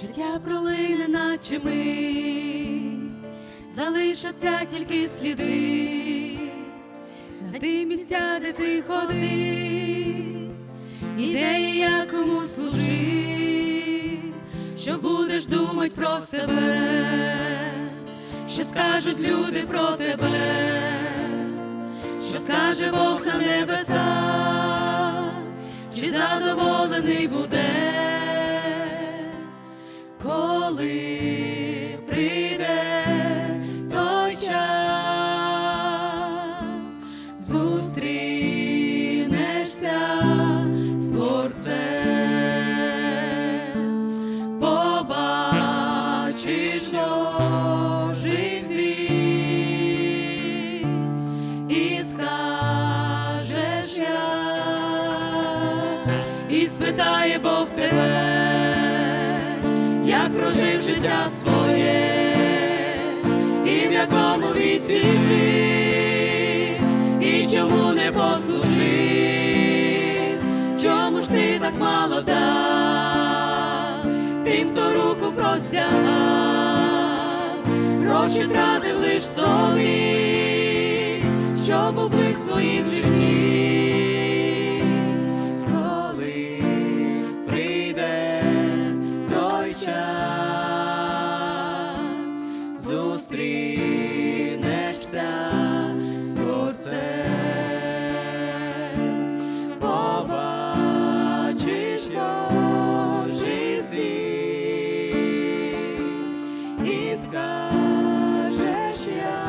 Життя пролине, наче мить, залишаться тільки сліди, на ті місця, де ти ходив, і де і я кому служив, що будеш думать про себе, що скажуть люди про тебе, що скаже Бог на небесах, чи задоволений буде коли прийде той час, зустрінешся з Творцем, побачиш Божий світ і скажеш я, і спитає Бог тебе прожив життя своє, і в якому віці жив, і чому не послужив, чому ж ти так мало дав, тим, хто руку простягав, гроші тратив лиш собі, щоб уплив в твоїм житті. Зустрінешся з Творцем, побачиш Божий світ і скажеш я,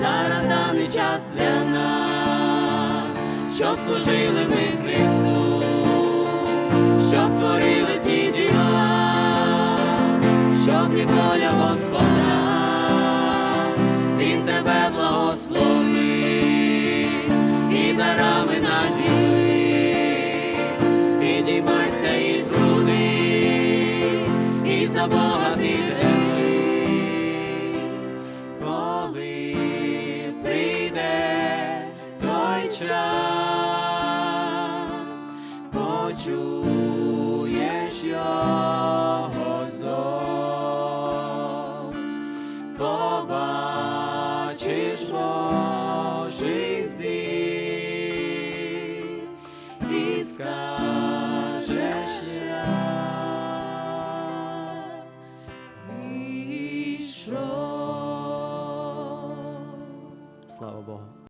зараз даний час для нас, щоб служили ми Христу щоб творили щоб воля Господа, Він тебе благословив і дарами наділи, підіймайся і трудись, і за Бога ти держись, прийде той час, почуєш побачиш Божий зір і скажеш я. Прийшов. Слава Богу.